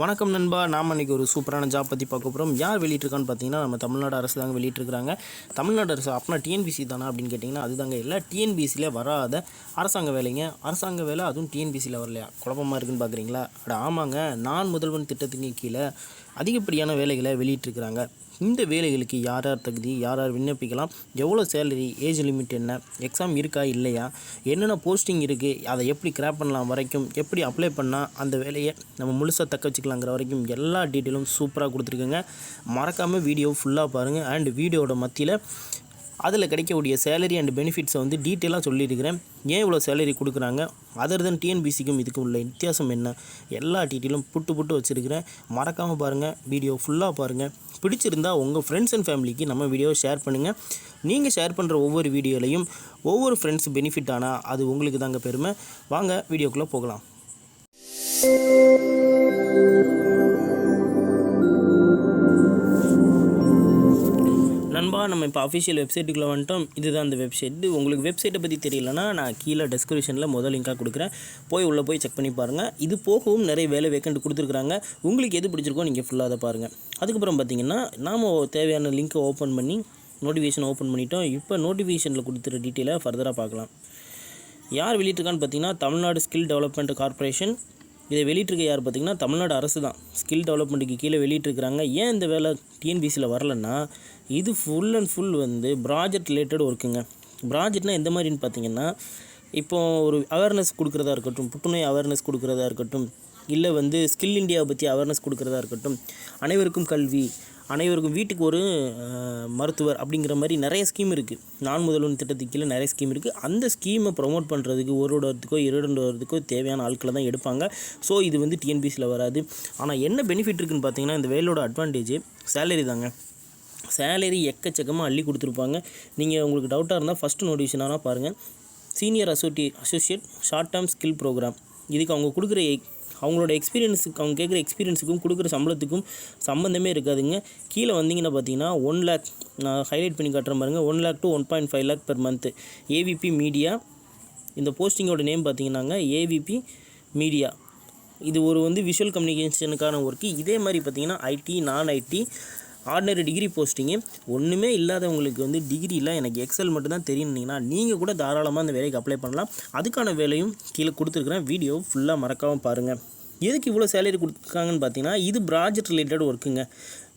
வணக்கம் நண்பா. நாம் அன்றைக்கி ஒரு சூப்பரான ஜாப் பற்றி பார்க்க போகிறோம் யார் வெளியிட்டிருக்கான்னு பார்த்தீங்கன்னா நம்ம தமிழ்நாடு அரசு தாங்க வெளியிட்டிருக்காங்க தமிழ்நாடு அரசு அப்படின்னா டிஎன்பிசி தானா அப்படின்னு கேட்டிங்கன்னா அதுதாங்க. இல்லை டிஎன்பிசியில் வராத அரசாங்க வேலைங்க. அரசாங்க வேலை அதுவும் டிஎன்பிசியில் வரலையா? குழப்பமாக இருக்குன்னு பார்க்குறீங்களா அட ஆமாங்க. நான் முதல்வன் திட்டத்துக்கு கீழே அதிகப்படியான வேலைகளை வெளியிட்டிருக்கிறாங்க. இந்த வேலைகளுக்கு யார் யார் தகுதி யார் யார் விண்ணப்பிக்கலாம் எவ்வளோ சேலரி ஏஜ் லிமிட் என்ன எக்ஸாம் இருக்கா இல்லையா என்னென்ன போஸ்டிங் இருக்குது அதை எப்படி கிராப் பண்ணலாம் வரைக்கும் எப்படி அப்ளை பண்ணால் அந்த வேலையை நம்ம முழுசாக தக்க வச்சுக்கலாங்கிற வரைக்கும் எல்லா டீட்டெயிலும் சூப்பராக கொடுத்துருக்குங்க. மறக்காமல் வீடியோ ஃபுல்லாக பாருங்கள் அண்ட் வீடியோட மத்தியில் அதில் கிடைக்கக்கூடிய சேலரி அண்ட் பெனிஃபிட்ஸை வந்து டீட்டெயிலாக சொல்லியிருக்கிறேன். ஏன் இவ்வளோ சேலரி கொடுக்குறாங்க? அதர் தென் டிஎன்பிசிக்கும் இதுக்கும் உள்ள வித்தியாசம் என்ன? எல்லா டீட்டெயிலும் புட்டு புட்டு வச்சுருக்கிறேன். மறக்காமல் பாருங்கள் வீடியோ ஃபுல்லாக பாருங்கள் பிடிச்சிருந்தா உங்கள் ஃப்ரெண்ட்ஸ் அண்ட் ஃபேமிலிக்கு நம்ம வீடியோ ஷேர் பண்ணுங்கள் நீங்கள் ஷேர் பண்ணுற ஒவ்வொரு வீடியோலையும் ஒவ்வொரு ஃப்ரெண்ட்ஸ் பெனிஃபிட் ஆனால் அது உங்களுக்கு தாங்க பெருமை. வாங்க வீடியோக்குள்ளே போகலாம். நண்பா நம்ம இப்போ அஃபிஷியல் வெப்சைட்டுக்குள்ளே வந்துட்டோம். இதுதான் அந்த வெப்சைட் உங்களுக்கு வெப்சைட்டை பற்றி தெரியலனா நான் கீழே டெஸ்கிரிப்ஷனில் முதல் லிங்காக கொடுக்குறேன். போய் உள்ளே போய் செக் பண்ணி பாருங்கள் இது போகவும் நிறைய வேலை வேக்கண்ட் கொடுத்துருக்குறாங்க. உங்களுக்கு எது பிடிச்சிருக்கோ நீங்கள் ஃபுல்லாக அதை பாருங்கள் அதுக்கப்புறம் பார்த்தீங்கன்னா நாம் தேவையான லிங்க்கை ஓப்பன் பண்ணி நோட்டிஃபிகேஷன் ஓப்பன் பண்ணிட்டோம். இப்போ நோட்டிஃபிகேஷனில் கொடுத்துற டீட்டெயிலை ஃபர்தராக பார்க்கலாம். யார் வெளியிட்டிருக்கான்னு பார்த்தீங்கன்னா தமிழ்நாடு ஸ்கில் டெவலப்மெண்ட் கார்ப்பரேஷன் இதை வெளியிட்டிருக்க யார் பார்த்தீங்கன்னா தமிழ்நாடு அரசு தான். ஸ்கில் டெவலப்மெண்ட்டுக்கு கீழே வெளியிட்டிருக்கிறாங்க. ஏன் இந்த வேலை டிஎன்பிசியில் வரலன்னா இது ஃபுல் அண்ட் ஃபுல் வந்து ப்ராஜெக்ட் ரிலேட்டட் ஒர்க்குங்க ப்ராஜெக்ட்னா எந்த மாதிரின்னு பார்த்தீங்கன்னா இப்போ ஒரு அவேர்னஸ் கொடுக்குறதா இருக்கட்டும் புற்றுநோய் அவேர்னஸ் கொடுக்குறதா இருக்கட்டும் இல்லை வந்து ஸ்கில் இந்தியாவை பற்றி அவேர்னஸ் கொடுக்குறதா இருக்கட்டும் அனைவருக்கும் கல்வி அனைவருக்கும் வீட்டுக்கு ஒரு மருத்துவர் அப்படிங்கிற மாதிரி நிறைய ஸ்கீம் இருக்குது நான் முதல்வன் திட்டத்துக்கு கீழே நிறைய ஸ்கீம் இருக்குது அந்த ஸ்கீமை ப்ரொமோட் பண்ணுறதுக்கு ஒரு வருடத்துக்கோ இரண்டு வருடத்துக்கோ தேவையான ஆட்களை தான் எடுப்பாங்க. ஸோ இது வந்து டிஎன்பிசியில் வராது. ஆனால் என்ன பெனிஃபிட் இருக்குதுன்னு பார்த்தீங்கன்னா இந்த வேலையோட அட்வான்டேஜ் சேலரி தாங்க. சேலரி எக்கச்சக்கமாக அள்ளி கொடுத்துருப்பாங்க. நீங்கள் உங்களுக்கு டவுட்டாக இருந்தால் ஃபஸ்ட்டு நோட்டிஃபிகேஷனாக பாருங்கள் senior அசோட்டி associate short term skill program இதுக்கு அவங்க கொடுக்குற அவங்களோட எக்ஸ்பீரியன்ஸுக்கு அவங்க கேட்குற எக்ஸ்பீரியன்ஸுக்கும் கொடுக்குற சம்பளத்துக்கும் சம்மந்தமே இருக்காதுங்க. கீழே வந்தீங்கன்னா பார்த்தீங்கன்னா ஒன் லேக் நான் ஹைலைட் பண்ணி காட்டுறேன் பாருங்கள் one lakh two one point five lakh per month AVP media இந்த போஸ்டிங்கோட நேம் பார்த்தீங்கன்னாங்க ஏவிபி மீடியா இது ஒரு வந்து விஷுவல் கம்யூனிகேஷனுக்கான ஒர்க்கு இதே மாதிரி பார்த்தீங்கன்னா ஐடி நான் ஐடி ஆர்டினரி டிகிரி போஸ்டிங்கு ஒன்றுமே இல்லாதவங்களுக்கு வந்து டிகிரியில் எனக்கு எக்ஸல் மட்டும்தான் தெரியும்னீங்கன்னா நீங்கள் கூட தாராளமாக அந்த வேலைக்கு அப்ளை பண்ணலாம். அதுக்கான வேலையும் கீழே கொடுத்துருக்குறேன். வீடியோ ஃபுல்லாக மறக்காமல் பாருங்கள் எதுக்கு இவ்வளோ சேலரி கொடுத்துருக்காங்கன்னு பார்த்தீங்கன்னா இது ப்ராஜெக்ட் ரிலேட்டட் ஒர்க்குங்க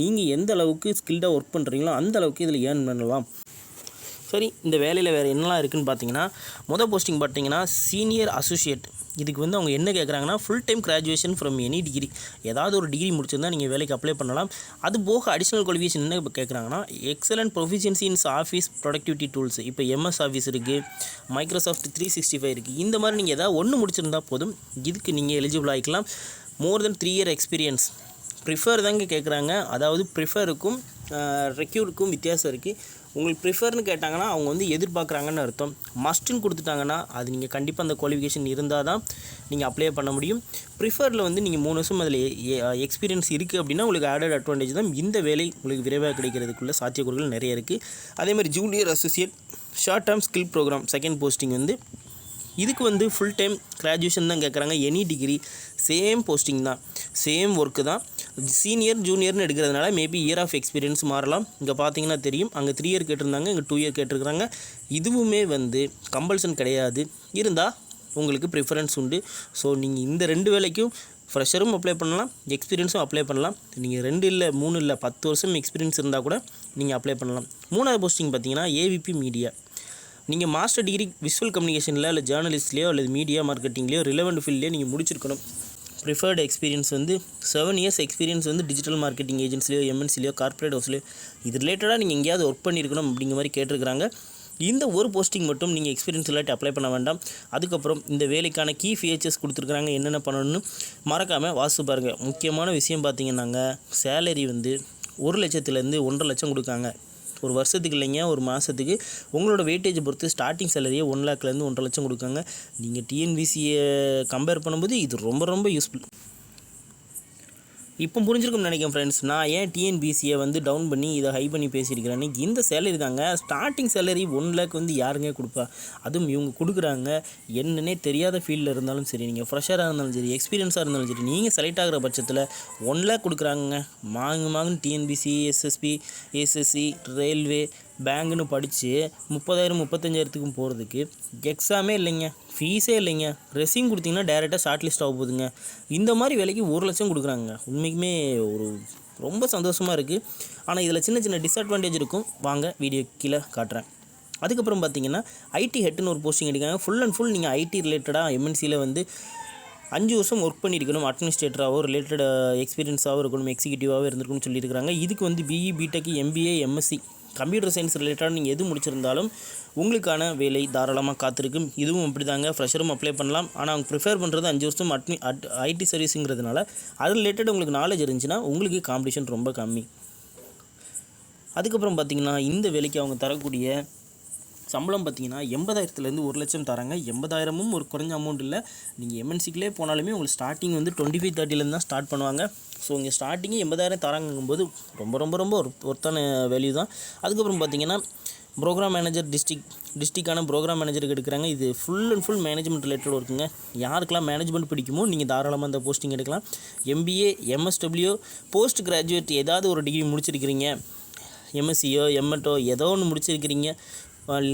நீங்கள் எந்த அளவுக்கு ஸ்கில்டாக ஒர்க் பண்ணுறீங்களோ அந்த அளவுக்கு இதில் ஏர்ன் பண்ணலாம். சரி இந்த வேலையில் வேறு என்னலாம் இருக்குதுன்னு பார்த்தீங்கன்னா மொதல் போஸ்டிங் பார்த்தீங்கன்னா சீனியர் அசோசியேட் இதுக்கு வந்து அவங்க என்ன கேட்குறாங்கன்னா full time graduation from any degree ஏதாவது ஒரு டிகிரி முடிச்சிருந்தா நீங்கள் வேலைக்கு அப்ளை பண்ணலாம். அது போக அடிஷ்னல் குவாலிஃபிகேஷன் என்ன இப்போ கேட்குறாங்கன்னா excellent proficiency in Office productivity tools இப்போ எம்எஸ் ஆஃபீஸ் இருக்குது மைக்ரோசாஃப்ட் த்ரீ சிக்ஸ்டி ஃபைவ் இருக்குது இந்த மாதிரி நீங்கள் ஏதாவது ஒன்று முடிச்சிருந்தால் போதும் இதுக்கு நீங்கள் eligible ஆகிக்கலாம் more then three year experience prefer தாங்க கேட்குறாங்க அதாவது ப்ரிஃபருக்கும் ரெக்யூருக்கும் வித்தியாசம் இருக்குது உங்களுக்கு ப்ரிஃபர்னு கேட்டாங்கன்னா அவங்க வந்து எதிர்பார்க்குறாங்கன்னு அர்த்தம். மஸ்ட்டுன்னு கொடுத்துட்டாங்கன்னா அது நீங்கள் கண்டிப்பாக அந்த குவாலிஃபிகேஷன் இருந்தால் தான் நீங்கள் அப்ளை பண்ண முடியும். ப்ரிஃபரில் வந்து நீங்கள் மூணு வருஷம் அதில் எக்ஸ்பீரியன்ஸ் இருக்குது அப்படின்னா உங்களுக்கு ஆடட் அட்வான்டேஜ் தான். இந்த வேலை உங்களுக்கு விரைவாக கிடைக்கிறதுக்குள்ள சாத்தியக்கூறுகள் நிறைய இருக்குது அதே மாதிரி junior associate short term skill program second posting வந்து இதுக்கு வந்து ஃபுல் டைம் கிராஜுவேஷன் தான் கேட்குறாங்க எனி டிகிரி சேம் போஸ்டிங் தான் சேம் ஒர்க்கு தான். சீனியர் ஜூனியர்னு எடுக்கிறதுனால மேபி இயர் ஆஃப் எக்ஸ்பீரியன்ஸ் மாறலாம். இங்கே பார்த்தீங்கன்னா தெரியும். அங்கே த்ரீ இயர் கேட்டிருந்தாங்க இங்கே டூ இயர் கேட்டிருக்கிறாங்க. இதுவுமே வந்து கம்பல்சன் கிடையாது. இருந்தால் உங்களுக்கு ப்ரிஃபரன்ஸ் உண்டு. ஸோ நீங்கள் இந்த ரெண்டு வேலைக்கும் ஃப்ரெஷரும் அப்ளை பண்ணலாம் எக்ஸ்பீரியன்ஸும் அப்ளை பண்ணலாம். நீங்கள் ரெண்டு இல்லை மூணு இல்லை பத்து வருஷம் எக்ஸ்பீரியன்ஸ் இருந்தால் கூட நீங்கள் அப்ளை பண்ணலாம். மூணாவது போஸ்டிங் பார்த்தீங்கன்னா ஏவிபி மீடியா நீங்கள் மாஸ்டர் டிகிரி விஷுவல் கம்யூனிகேஷனில் இல்லை ஜேர்னலிஸ்ட்லேயோ அல்லது மீடியா மார்க்கெட்டிங்லேயோ ரிலவெண்ட் ஃபீல்ட்லேயோ நீங்கள் முடிச்சிருக்கணும். ப்ரிஃபர்டு எக்ஸ்பீரியன்ஸ் வந்து செவன் இயர்ஸ் எக்ஸ்பீரியன்ஸ் வந்து டிஜிட்டல் மார்க்கெட்டிங் ஏஜென்சிலையோ எம்என்சிலையோ கார்ப்பரேட் ஹவுஸ்லையோ இது ரிலேட்டடாக நீங்கள் எங்கேயாவது ஒர்க் பண்ணியிருக்கணும் அப்படிங்கிற மாதிரி கேட்டிருக்கிறாங்க. இந்த ஒரு போஸ்டிங் மட்டும் நீங்கள் எக்ஸ்பீரியன்ஸ் இல்லாட்டி அப்ளை பண்ண வேண்டாம். அதுக்கப்புறம் இந்த வேலைக்கான கீ ஃபீச்சர்ஸ் கொடுத்துருக்குறாங்க என்னென்ன பண்ணணும்னு மறக்காமல் வாசித்து பாருங்கள் முக்கியமான விஷயம் பார்த்தீங்கன்னாங்க சேலரி வந்து ஒரு லட்சத்துலேருந்து ஒன்றரை லட்சம் கொடுக்காங்க. ஒரு வருஷத்துக்கு இல்லைங்க ஒரு மாதத்துக்கு உங்களோட வெயிட்டேஜ் பொறுத்து ஸ்டார்டிங் சேலரியே ஒன் லேக்லேருந்து ஒன்றரை லட்சம் கொடுக்காங்க. நீங்கள் டிஎன்பிசியை கம்பேர் பண்ணும்போது இது ரொம்ப ரொம்ப யூஸ்ஃபுல் இப்போ புரிஞ்சிருக்கும்னு நினைக்கிறேன் ஃப்ரெண்ட்ஸ் நான் ஏன் டிஎன்பிசியை வந்து டவுன் பண்ணி இதை ஹை பண்ணி பேசியிருக்கிறேன்னு இந்த சேலரி தாங்க. ஸ்டார்டிங் சேலரி ஒன் லேக் வந்து யாருங்க கொடுப்பா? அதுவும் இவங்க கொடுக்குறாங்க. என்னன்னே தெரியாத ஃபீல்டில் இருந்தாலும் சரி நீங்கள் ஃப்ரெஷராக இருந்தாலும் சரி எக்ஸ்பீரியன்ஸாக இருந்தாலும் சரி நீங்கள் செலக்ட் ஆகிற பட்சத்தில் ஒன் லேக் கொடுக்குறாங்க மாங்கு மாங்குன்னு டிஎன்பிசி எஸ்எஸ்பி எஸ்எஸ்சி ரயில்வே பேங்குன்னு படித்து முப்பதாயிரம் முப்பத்தஞ்சாயிரத்துக்கும் போகிறதுக்கு எக்ஸாமே இல்லைங்க. ஃபீஸே இல்லைங்க. ரெசிங் கொடுத்தீங்கன்னா டேரெக்டாக ஷார்ட் லிஸ்ட் ஆக போகுதுங்க. இந்த மாதிரி விலைக்கு ஒரு லட்சம் கொடுக்குறாங்க உண்மைக்குமே ஒரு ரொம்ப சந்தோஷமாக இருக்குது ஆனால் இதில் சின்ன சின்ன டிஸ்அட்வான்டேஜ் இருக்கும். வாங்க வீடியோ கீழே காட்டுறேன். அதுக்கப்புறம் பார்த்தீங்கன்னா ஐடி ஹெட்னு ஒரு போஸ்டிங் எடுக்காங்க ஃபுல் அண்ட் ஃபுல் நீங்கள் ஐடி ரிலேட்டடாக எம்என்சியில் வந்து அஞ்சு வருஷம் ஒர்க் பண்ணியிருக்கணும். அட்மினிஸ்ட்ரேட்டராகவோ ரிலேட்டட் எக்ஸ்பீரியன்ஸாகவும் இருக்கணும். எக்ஸிக்யூட்டிவாகவும் இருந்திருக்கும்னு சொல்லியிருக்காங்க இதுக்கு வந்து BE BTech MBA MSc computer science ரிலேட்டடாக நீங்கள் எது முடிச்சிருந்தாலும் உங்களுக்கான வேலை தாராளமாக காத்திருக்கும். இதுவும் அப்படி தாங்க ஃப்ரெஷரும் அப்ளை பண்ணலாம். ஆனால் அவங்க ப்ரிஃபேர் பண்ணுறது அஞ்சு வருஷம் அட்மி அட் ஐடி சர்வீஸுங்கிறதுனால அது ரிலேட்டட் உங்களுக்கு நாலேஜ் இருந்துச்சுன்னா உங்களுக்கு காம்படிஷன் ரொம்ப கம்மி. அதுக்கப்புறம் பார்த்தீங்கன்னா இந்த வேலைக்கு அவங்க தரக்கூடிய சம்பளம் பார்த்தீங்கன்னா எண்பதாயிரத்துலேருந்து ஒரு லட்சம் தராங்க. எண்பதாயிரமும் ஒரு குறைஞ்ச அமௌண்ட் இல்லை. நீங்கள் எம்என்சிக்கிலே போனாலுமே உங்களுக்கு ஸ்டார்டிங் வந்து டுவெண்ட்டி ஃபைவ் தேர்ட்டிலேருந்து தான் ஸ்டார்ட் பண்ணுவாங்க. ஸோ இங்கே ஸ்டார்டிங்கே எண்பதாயிரம் தராங்கும்போது ரொம்ப ரொம்ப ரொம்ப ஒரு ஒருத்தான வேல்யூ தான். அதுக்கப்புறம் பார்த்தீங்கன்னா ப்ரோக்ராம் மேனேஜர் டிஸ்ட்ரிக் டிஸ்ட்ரிக்டான ப்ரோக்ராம் மேனேஜருக்கு எடுக்கிறாங்க. இது full and full management related ஒர்க்குங்க யாருக்கெல்லாம் மேனேஜ்மெண்ட் பிடிக்குமோ நீங்கள் தாராளமாக அந்த போஸ்டிங் எடுக்கலாம். எம்பிஏ எம்எஸ்டபிள்யூ போஸ்ட் கிராஜுவேட் ஏதாவது ஒரு டிகிரி முடிச்சிருக்கிறீங்க. எம்எஸ்சியோ எம்எட்டோ ஏதோ ஒன்று முடிச்சிருக்கிறீங்க.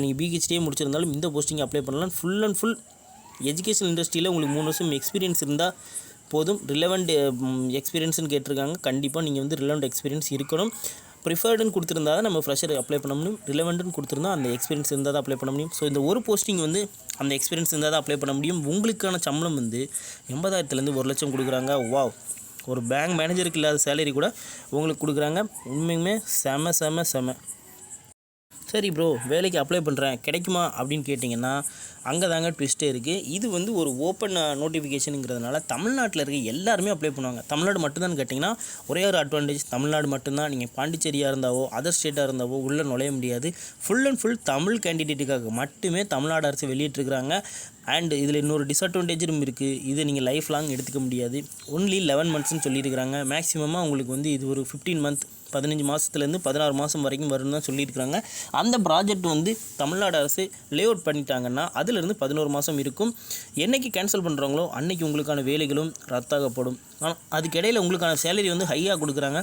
நீங்கள் பிஹெச்டியே முடிச்சிருந்தாலும் இந்த போஸ்டிங் அப்ளை பண்ணலாம். ஃபுல் அண்ட் ஃபுல் எஜுகேஷன் இண்டஸ்ட்ரியில் உங்களுக்கு மூணு வருஷம் எக்ஸ்பீரியன்ஸ் இருந்தால் போதும். ரிலவெண்ட் எக்ஸ்பீரியன்ஸ்னு கேட்டிருக்காங்க. கண்டிப்பாக நீங்கள் வந்து ரிலவெண்ட் எக்ஸ்பீரியன்ஸ் இருக்கணும். ப்ரிஃபர்டுன்னு கொடுத்துருந்தா தான் நம்ம ஃப்ரெஷர் அப்ளை பண்ண முடியும். ரிலவெண்ட்னு கொடுத்துருந்தா அந்த எக்ஸ்பீரியன்ஸ் இருந்தால் தான் அப்ளை பண்ண முடியும். ஸோ இந்த ஒரு போஸ்டிங் வந்து அந்த எக்ஸ்பீரியன்ஸ் இருந்தால் தான் அப்ளை பண்ண முடியும். உங்களுக்கான சம்பளம் வந்து எண்பதாயிரத்துலேருந்து ஒரு லட்சம் கொடுக்குறாங்க. வாவ் ஒரு பேங்க் மேனேஜருக்கு இல்லாத சேலரி கூட உங்களுக்கு கொடுக்குறாங்க. உண்மையுமே செம செம செம. சரி ப்ரோ வேலைக்கு அப்ளை பண்ணுறேன் கிடைக்குமா அப்படின்னு கேட்டிங்கன்னா அங்கே தாங்க ட்விஸ்ட்டே இருக்குது இது வந்து ஒரு ஓப்பன் நோட்டிஃபிகேஷனுங்கிறதுனால தமிழ்நாட்டில் இருக்க எல்லாருமே அப்ளை பண்ணுவாங்க. தமிழ்நாடு மட்டும்தான் கேட்டிங்கன்னா ஒரே ஒரு அட்வான்டேஜ் தமிழ்நாடு மட்டும்தான். நீங்கள் பாண்டிச்சேரியாக இருந்தாவோ அதர் ஸ்டேட்டாக இருந்தாவோ உள்ளே நுழைய முடியாது. ஃபுல் அண்ட் ஃபுல் தமிழ் கேண்டிடேட்டுக்காக மட்டுமே தமிழ்நாடு அரசு வெளியிட்டிருக்கிறாங்க. அண்ட் இதில் இன்னொரு டிஸ்அட்வான்டேஜும் இருக்குது இதை நீங்கள் லைஃப் லாங் எடுத்துக்க முடியாது. ஒன்லி லெவன் மந்த்ஸ்னு சொல்லியிருக்கிறாங்க. மேக்ஸிமமாக உங்களுக்கு வந்து இது ஒரு ஃபிஃப்டீன் மந்த் பதினஞ்சு மாதத்துலேருந்து பதினாறு மாதம் வரைக்கும் வரும்னு தான் சொல்லியிருக்கிறாங்க. அந்த ப்ராஜெக்ட் வந்து தமிழ்நாடு அரசு லே அவுட் பண்ணிட்டாங்கன்னா அதிலிருந்து பதினோரு மாதம் இருக்கும். என்னைக்கு கேன்சல் பண்ணுறாங்களோ அன்றைக்கி உங்களுக்கான வேலைகளும் ரத்தாகப்படும். ஆனால் அதுக்கிடையில் உங்களுக்கான சேலரி வந்து ஹையாக கொடுக்குறாங்க.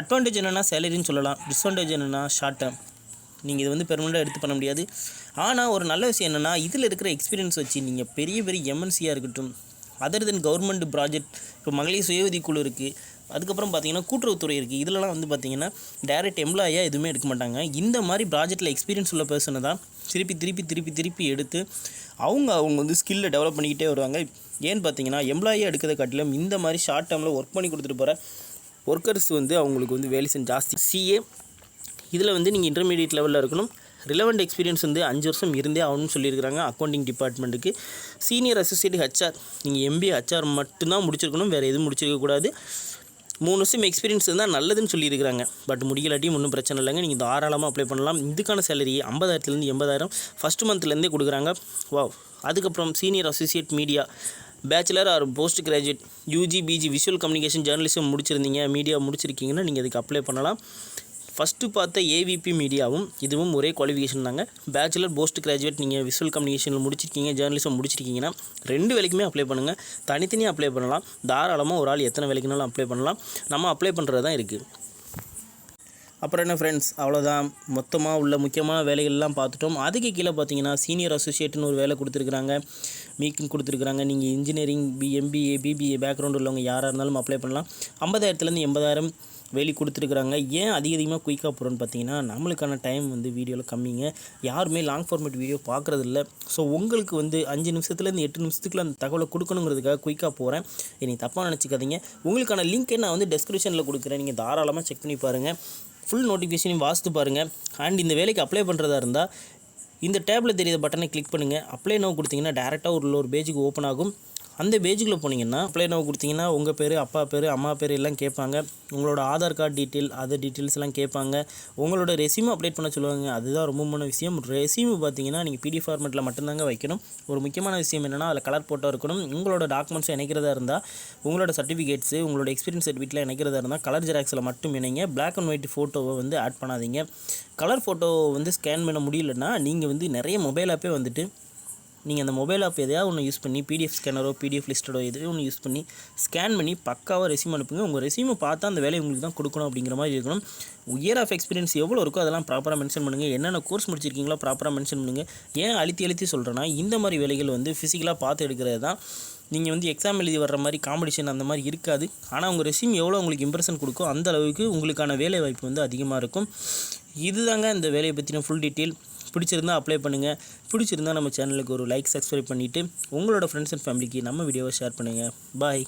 அட்வான்டேஜ் என்னென்னா சேலரின்னு சொல்லலாம். டிஸ்அட்வான்டேஜ் என்னென்னா ஷார்ட் டேர்ம் நீங்கள் இது வந்து பெர்மனெண்ட்டாக எடுத்து பண்ண முடியாது. ஆனால் ஒரு நல்ல விஷயம் என்னென்னா இதில் இருக்கிற எக்ஸ்பீரியன்ஸ் வச்சு நீங்கள் பெரிய பெரிய எம்என்சியாக இருக்கட்டும் அதர் தென் கவர்மெண்ட் ப்ராஜெக்ட் இப்போ மகளிர் சுய குழு இருக்குது அதுக்கப்புறம் பார்த்தீங்கன்னா கூட்டுறவுத்துறை இருக்குது இதிலலாம் வந்து பார்த்தீங்கன்னா டைரக்ட் எம்ப்ளாயாக எதுவுமே எடுக்க மாட்டாங்க. இந்த மாதிரி ப்ராஜெக்ட்டில் எக்ஸ்பீரியன்ஸ் உள்ள பர்சனை தான் திருப்பி திருப்பி திருப்பி திருப்பி எடுத்து அவங்க அவங்க வந்து ஸ்கில்லை டெவலப் பண்ணிக்கிட்டே வருவாங்க. ஏன்னு பார்த்தீங்கன்னா எம்ப்ளாயாக எடுக்கிறத காட்டிலும் இந்த மாதிரி ஷார்ட் டேர்மில் ஒர்க் பண்ணி கொடுத்துட்டு போகிற ஒர்க்கர்ஸ் வந்து அவங்களுக்கு வந்து வேலை செஞ்சு ஜாஸ்தி. சிஏ இதில் வந்து நீங்கள் இன்டர்மீடியட் லெவலில் இருக்கணும். ரிலவெண்ட் எக்ஸ்பீரியன்ஸ் வந்து அஞ்சு வருஷம் இருந்தே ஆகணும்னு சொல்லியிருக்கிறாங்க அக்கௌண்டிங் டிபார்ட்மெண்ட்டுக்கு சீனியர் அசோசியேட் ஹெச்ஆர் நீங்கள் எம்பிஏ ஹெச்ஆர் மட்டும்தான் முடிச்சிருக்கணும். வேறு எதுவும் முடிச்சிருக்கக்கூடாது. மூணு வருஷம் எக்ஸ்பீரியன்ஸ் இருந்தால் நல்லதுன்னு சொல்லியிருக்கிறாங்க. பட் முடியலாட்டியும் ஒன்றும் பிரச்சனை இல்லைங்க. நீங்கள் தாராளமாக அப்ளை பண்ணலாம். இதுக்கான சேலரி ஐம்பதாயிரத்துலேருந்து எண்பதாயிரம் ஃபஸ்ட் மந்த்லேருந்தே கொடுக்குறாங்க. வாவ் அதுக்கப்புறம் senior associate media bachelor or post graduate UG PG visual communication journalism முடிச்சிருந்தீங்க. Media முடிச்சிருக்கீங்கன்னா நீங்கள் இதுக்கு அப்ளை பண்ணலாம். ஃபஸ்ட்டு பார்த்த ஏவிபி மீடியாவும் இதுவும் ஒரே குவாலிஃபிகேஷன் தாங்க. பேச்சுலர் போஸ்ட் கிராஜுவேட் நீங்கள் விஷுவல் கம்யூனிகேஷனில் முடிச்சிருக்கீங்க ஜேர்னலிசம் முடிச்சிருக்கீங்கன்னா ரெண்டு வேலைக்குமே அப்ளை பண்ணுங்கள் தனித்தனியாக அப்ளை பண்ணலாம். தாராளமாக ஒரு ஆள் எத்தனை வேலைக்குனாலும் அப்ளை பண்ணலாம். நம்ம அப்ளை பண்ணுறது தான் இருக்குது அப்புறம் என்ன ஃப்ரெண்ட்ஸ் அவ்வளோதான் மொத்தமாக உள்ள முக்கியமான வேலைகள்லாம் பார்த்துட்டோம். அதுக்கு கீழே பார்த்தீங்கன்னா சீனியர் அசோசியேட்னு ஒரு வேலை கொடுத்துருக்குறாங்க. மீக்கும் கொடுத்துருக்குறாங்க. நீங்கள் engineering B MBA BBA background உள்ளவங்க யாராக இருந்தாலும் அப்ளை பண்ணலாம். ஐம்பதாயிரத்துலேருந்து எண்பதாயிரம் வெளி கொடுத்துருக்குறாங்க. ஏன் அதிக அதிகமாக குயிக்காக போகிறோன்னு பார்த்தீங்கன்னா நம்மளுக்கான டைம் வந்து வீடியோவில் கம்மிங்க. யாருமே லாங் ஃபார்மேட் வீடியோ பார்க்குறதில்ல. ஸோ உங்களுக்கு வந்து அஞ்சு நிமிஷத்துலேருந்து எட்டு நிமிஷத்துக்குள்ள அந்த தகவலை கொடுக்கணுங்கிறதுக்காக குயிக்காக போகிறேன் இனி தப்பாக நினச்சிக்காதீங்க. உங்களுக்கான லிங்க்கை நான் வந்து டெஸ்கிரிப்ஷனில் கொடுக்குறேன். நீங்கள் தாராளமாக செக் பண்ணி பாருங்கள் ஃபுல் நோட்டிஃபிகேஷனையும் வாசித்து பாருங்கள் அண்ட் இந்த வேலைக்கு அப்ளை பண்ணுறதா இருந்தால் இந்த டேப்பில் தெரியுற பட்டனை கிளிக் பண்ணுங்கள் அப்ளை நோ கொடுத்தீங்கன்னா டேரெக்டாக ஒரு ஒரு பேஜுக்கு ஓப்பன் ஆகும். அந்த பேஜுக்குள்ளே போனீங்கன்னா அப்ளை நோ கொடுத்தீங்கன்னா உங்கள் பேர் அப்பா பேர் அம்மா பேர் எல்லாம் கேட்பாங்க. உங்களோட Aadhaar card detail other details எல்லாம் கேட்பாங்க. உங்களோட ரெசியூம் அப்டேட் பண்ண சொல்லுவாங்க. அதுதான் ரொம்ப முக்கியமான விஷயம். ரெசியூம் பார்த்தீங்கன்னா நீங்கள் பிடிஎஃப் ஃபார்மெட்டில் மட்டும்தாங்க வைக்கணும். ஒரு முக்கியமான விஷயம் என்னென்னா அதில் கலர் ஃபோட்டோ இருக்கணும். உங்களோட டாக்குமெண்ட்ஸ் இணைக்கிறதா இருந்தால் உங்களோட சர்டிஃபிகேட்ஸு உங்களோட எக்ஸ்பீரியன்ஸ் சர்டிஃபிகேட்டில் இணைக்கிறதா இருந்தால் கலர் ஜெராக்ஸில் மட்டும் இணைங்க. பிளாக் அண்ட் ஒயிட் ஃபோட்டோவை வந்து ஆட் பண்ணாதீங்க. கலர் ஃபோட்டோ வந்து ஸ்கேன் பண்ண முடியலன்னா நீங்கள் வந்து நிறைய மொபைல் ஆப்பே வந்துட்டு நீங்கள் அந்த மொபைல் ஆப் எதையாவது ஒன்று யூஸ் பண்ணி பிடிஎஃப் ஸ்கேனரோ பிடிஎஃப் லிஸ்டடோ எதையோ ஒன்று யூஸ் பண்ணி ஸ்கேன் பண்ணி பக்காவாக ரெசியூம் அனுப்புங்க. உங்கள் ரெசியூமை பார்த்தா அந்த வேலையை உங்களுக்கு தான் கொடுக்கணும் அப்படிங்கிற மாதிரி இருக்கணும். இயர் ஆஃப் எக்ஸ்பீரியன்ஸ் எவ்வளோ இருக்கோ அதெல்லாம் ப்ராப்பராக மென்ஷன் பண்ணுங்கள் என்னென்ன கோர்ஸ் முடிச்சிருக்கீங்களோ ப்ராப்பராக மென்ஷன் பண்ணுங்கள் ஏன் அழுத்தி அழுத்தி சொல்கிறேன்னா இந்த மாதிரி வேலைகள் வந்து ஃபிசிக்கலாக பார்த்து எடுக்கிறது தான் நீங்கள் வந்து எக்ஸாம் எழுதி வர்ற மாதிரி காம்படிஷன் அந்த மாதிரி இருக்காது. ஆனால் உங்கள் ரெசியூம் எவ்வளோ உங்களுக்கு இம்ப்ரெஷன் கொடுக்கோ அந்த அளவுக்கு உங்களுக்கான வேலை வாய்ப்பு வந்து அதிகமாக இருக்கும். இதுதாங்க இந்த வேலையை பற்றின ஃபுல் டீட்டெயில் பிடிச்சிருந்தா அப்ளை பண்ணுங்கள் பிடிச்சிருந்தா நம்ம சேனலுக்கு ஒரு லைக் சப்ஸ்கிரைப் பண்ணிவிட்டு உங்களோட ஃப்ரெண்ட்ஸ் அண்ட் ஃபேமிலிக்கு நம்ம வீடியோவை ஷேர் பண்ணுங்கள் பாய்